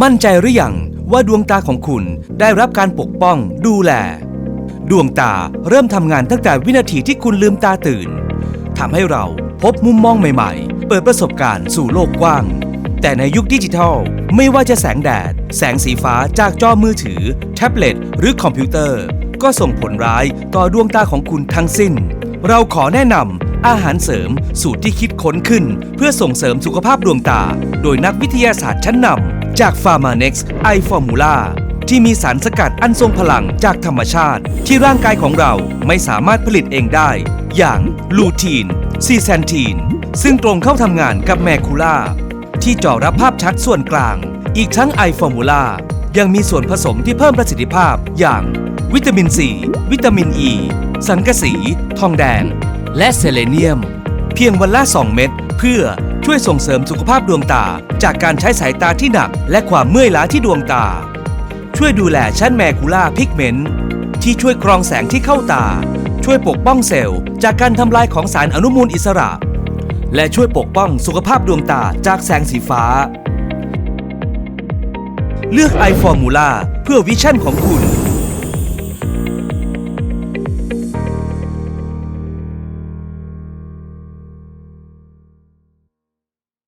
มั่นใจหรือยังว่าดวงตาของคุณได้รับการปกป้องดูแล ดวงตาเริ่มทำงานตั้งแต่วินาทีที่คุณลืมตาตื่นทำให้เราพบมุมมองใหม่ๆ เปิดประสบการณ์สู่โลกกว้าง แต่ในยุคดิจิทัล ไม่ว่าจะแสงแดด แสงสีฟ้าจากจอมือถือ แท็บเล็ต หรือคอมพิวเตอร์ ก็ส่งผลร้ายต่อดวงตาของคุณทั้งสิ้น เราขอแนะนำอาหารเสริมสูตรที่คิดค้นขึ้น เพื่อส่งเสริมสุขภาพดวงตา โดยนักวิทยาศาสตร์ชั้นนำ จาก p h a r m a n e x i Formula ที่มีสารสกัดอันทรงพลังจากธรรมชาติ ที่ร่างกายของเราไม่สามารถผลิตเองได้ อย่างลูทีน ซีแซนทีน ซึ่งตรงเข้าทำงานกับแมคูล่า ที่จ่อรับภาพชัดส่วนกลาง อีกทั้งไอฟอร์มูล่ายังมีส่วนผสมที่เพิ่มประสิทธิภาพอย่าง วิตามินซีวิตามินอ e, ีสังกะสี ทองแดง และเซเลเนียม เพียงวันละ 2 เม็ดเพื่อ ช่วยส่งเสริมสุขภาพดวงตา จากการใช้สายตาที่หนัก และความเมื่อยล้าที่ดวงตา ช่วยดูแลชั้นแมคูล่าพิกเมนต์ที่ช่วยกรองแสงที่เข้าตา ช่วยปกป้องเซลล์ จากการทำลายของสารอนุมูลอิสระ และช่วยปกป้องสุขภาพดวงตาจากแสงสีฟ้า เลือก i Formula เพื่อวิชั่นของคุณ